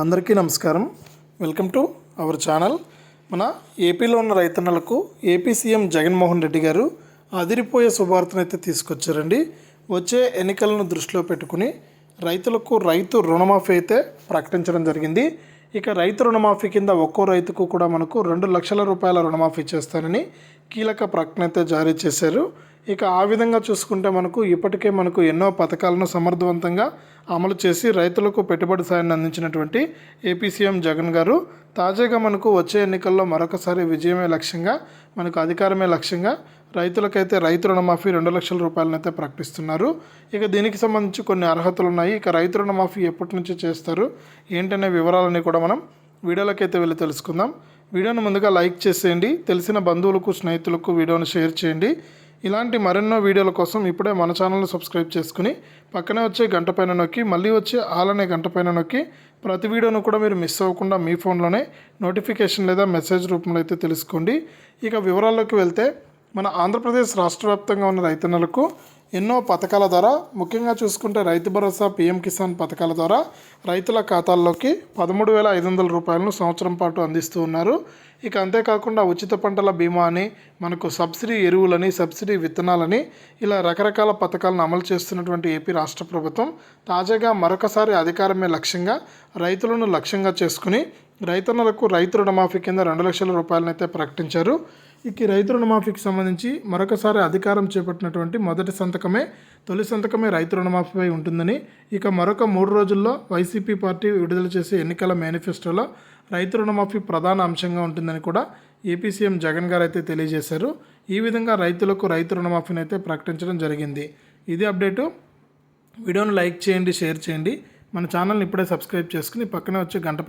అందరికీ నమస్కారం. Welcome to our channel. మన ఏపీలో ఉన్న రైతన్నలకు ఏపీ సీఎం జగన్మోహన్ రెడ్డి గారు అదిరిపోయే శుభార్తనైతే తీసుకొచ్చారండి. వచ్చే ఎన్నికలను దృష్టిలో పెట్టుకుని రైతులకు రైతు రుణమాఫీ అయితే ప్రకటించడం జరిగింది. ఇక రైతు రుణమాఫీ కింద ఒక్కో రైతుకు కూడా మనకు రెండు లక్షల రూపాయల రుణమాఫీ చేస్తారని కీలక ప్రకటన అయితే జారీ చేశారు. ఇక ఆ విధంగా చూసుకుంటే మనకు ఇప్పటికే మనకు ఎన్నో పథకాలను సమర్థవంతంగా అమలు చేసి రైతులకు పెట్టుబడి సాయాన్ని అందించినటువంటి ఏపీ సీఎం జగన్ గారు తాజాగా మనకు వచ్చే ఎన్నికల్లో మరొకసారి విజయమే లక్ష్యంగా మనకు అధికారమే లక్ష్యంగా రైతులకైతే రైతు రుణమాఫీ రెండు లక్షల రూపాయలను అయితే ప్రకటిస్తున్నారు. ఇక దీనికి సంబంధించి కొన్ని అర్హతలు ఉన్నాయి ఇక రైతు రుణమాఫీ ఎప్పటి నుంచి చేస్తారు ఏంటనే వివరాలన్నీ కూడా మనం వీడియోలకైతే వెళ్ళి తెలుసుకుందాం. వీడియోను ముందుగా లైక్ చేసేయండి. తెలిసిన బంధువులకు స్నేహితులకు వీడియోను షేర్ చేయండి. ఇలాంటి మరెన్నో వీడియోల కోసం ఇప్పుడే మన ఛానల్ని సబ్స్క్రైబ్ చేసుకుని పక్కనే వచ్చే గంట పైన నొక్కి మళ్ళీ వచ్చే ఆల్ అనే గంట పైన నొక్కి ప్రతి వీడియోను కూడా మీరు మిస్ అవ్వకుండా మీ ఫోన్లోనే నోటిఫికేషన్ లేదా మెసేజ్ రూపంలో అయితే తెలుసుకోండి. ఇక వివరాల్లోకి వెళ్తే మన ఆంధ్రప్రదేశ్ రాష్ట్ర వ్యాప్తంగా ఉన్న రైతన్నలకు ఎన్నో పథకాల ద్వారా ముఖ్యంగా చూసుకుంటే రైతు భరోసా పీఎం కిసాన్ పథకాల ద్వారా రైతుల ఖాతాల్లోకి పదమూడు వేల ఐదు వందల రూపాయలను సంవత్సరం పాటు అందిస్తూ ఉన్నారు. ఇక అంతేకాకుండా ఉచిత పంటల బీమా అని మనకు సబ్సిడీ ఎరువులని సబ్సిడీ విత్తనాలని ఇలా రకరకాల పథకాలను అమలు చేస్తున్నటువంటి ఏపీ రాష్ట్ర ప్రభుత్వం తాజాగా మరొకసారి అధికారమే లక్ష్యంగా రైతులను లక్ష్యంగా చేసుకుని రైతన్నలకు రైతు రుణమాఫీ కింద రెండు లక్షల రూపాయలనైతే ప్రకటించారు. ఇక రైతు రుణమాఫీకి సంబంధించి మరొకసారి అధికారం చేపట్టినటువంటి మొదటి సంతకమే తొలి సంతకమే రైతు రుణమాఫీపై ఉంటుందని ఇక మరొక మూడు రోజుల్లో వైసీపీ పార్టీ విడుదల చేసే ఎన్నికల మేనిఫెస్టోలో రైతు రుణమాఫీ ప్రధాన అంశంగా ఉంటుందని కూడా ఏపీ సీఎం జగన్ గారు అయితే తెలియజేశారు. ఈ విధంగా రైతులకు రైతు రుణమాఫీని అయితే ప్రకటించడం జరిగింది. ఇది అప్డేటు. వీడియోను లైక్ చేయండి షేర్ చేయండి. మన ఛానల్ని ఇప్పుడే సబ్స్క్రైబ్ చేసుకుని పక్కనే వచ్చే గంట